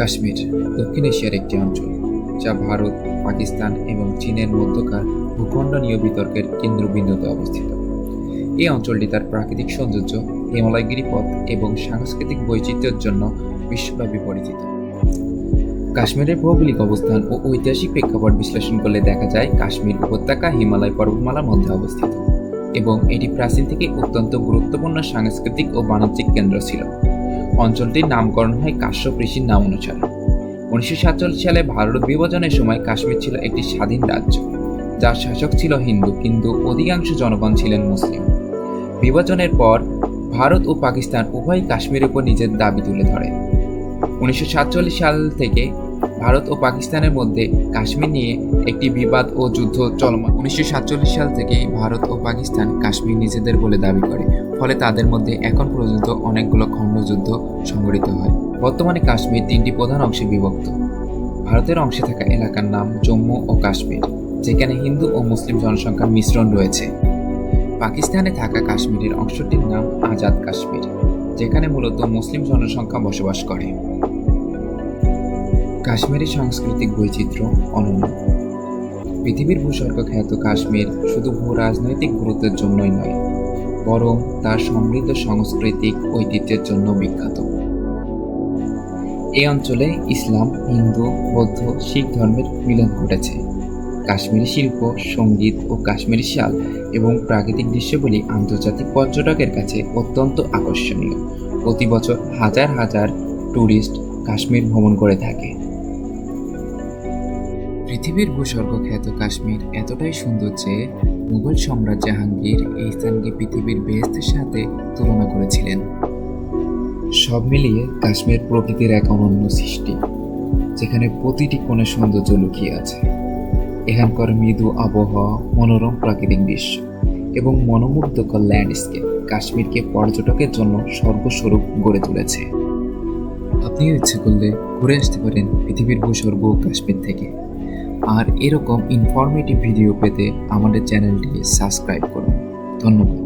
কাশ্মীর, দক্ষিণ এশিয়ার একটি অঞ্চল, যা ভারত, পাকিস্তান এবং চীনের মধ্যকার ভূখণ্ডনীয় বিতর্কের কেন্দ্রবিন্দুতে অবস্থিত। এই অঞ্চলটি তার প্রাকৃতিক সৌন্দর্য, হিমালয় গিরিপথ এবং সাংস্কৃতিক বৈচিত্র্যের জন্য বিশ্বব্যাপী পরিচিত। কাশ্মীরের ভৌগোলিক অবস্থান ও ঐতিহাসিক প্রেক্ষাপট বিশ্লেষণ করলে দেখা যায়, কাশ্মীর উপত্যকা হিমালয় পর্বতমালার মধ্যে অবস্থিত এবং এটি প্রাচীন থেকে অত্যন্ত গুরুত্বপূর্ণ সাংস্কৃতিক ও বাণিজ্যিক কেন্দ্র ছিল। অঞ্চলটির নামকরণ হয় কাশ্যপ ঋষির নাম অনুসারে। উনিশশো সাতচল্লিশ সালে ভারত বিভাজনের সময় কাশ্মীর ছিল একটি স্বাধীন রাজ্য, যার শাসক ছিল হিন্দু কিন্তু অধিকাংশ জনগণ ছিলেন মুসলিম। বিভাজনের পর ভারত ও পাকিস্তান উভয় কাশ্মীরের উপর নিজের দাবি তুলে ধরে। উনিশশো সাতচল্লিশ সাল থেকে ভারত ও পাকিস্তানের মধ্যে কাশ্মীর নিয়ে একটি বিবাদ ও যুদ্ধ চলমান। উনিশশো সাতচল্লিশ সাল থেকে ভারত ও পাকিস্তান কাশ্মীর নিজেদের বলে দাবি করে, ফলে তাদের মধ্যে এখন পর্যন্ত অনেকগুলো খণ্ডযুদ্ধ সংঘটিত হয়। বর্তমানে কাশ্মীর তিনটি প্রধান অংশে বিভক্ত। ভারতের অংশে থাকা এলাকার নাম জম্মু ও কাশ্মীর, যেখানে হিন্দু ও মুসলিম জনসংখ্যার মিশ্রণ রয়েছে। পাকিস্তানে থাকা কাশ্মীরের অংশটির নাম আজাদ কাশ্মীর, যেখানে মূলত মুসলিম জনসংখ্যা বসবাস করে। কাশ্মীরি সাংস্কৃতিক বৈচিত্র্য অনন্য। পৃথিবীর ভূস্বর্গ খ্যাত কাশ্মীর শুধু ভূ রাজনৈতিক গুরুত্বের জন্যই নয়, বরং তার সমৃদ্ধ সাংস্কৃতিক ঐতিহ্যের জন্য বিখ্যাত। এই অঞ্চলে ইসলাম, হিন্দু, বৌদ্ধ, শিখ ধর্মের মিলন ঘটেছে। কাশ্মীরি শিল্প, সংগীত ও কাশ্মীরি শাল এবং প্রাকৃতিক দৃশ্যগুলি আন্তর্জাতিক পর্যটকের কাছে অত্যন্ত আকর্ষণীয়। প্রতি বছর হাজার হাজার ট্যুরিস্ট কাশ্মীর ভ্রমণ করে থাকে। পৃথিবীর ভূস্বর্গ খ্যাত কাশ্মীর এতটাই সুন্দর যে মুঘল সম্রাট জাহাঙ্গীর এই স্থানকে পৃথিবীর বেহেস্তের সাথে তুলনা করেছিলেন। সব মিলিয়ে কাশ্মীর প্রকৃতির এক অনন্য সৃষ্টি, যেখানে প্রতিটি কোণে সৌন্দর্য লুকিয়ে আছে। এখানকার মৃদু আবহাওয়া, মনোরম প্রাকৃতিক দৃশ্য এবং মনোমুগ্ধকর ল্যান্ডস্কেপ কাশ্মীরকে পর্যটকের জন্য স্বর্গস্বরূপ গড়ে তুলেছে। আপনিও ইচ্ছে করলে ঘুরে আসতে পারেন পৃথিবীর ভূস্বর্গ কাশ্মীর থেকে। আর এরকম ইনফরমেটিভ ভিডিও পেতে আমাদের চ্যানেলটি সাবস্ক্রাইব করুন। ধন্যবাদ।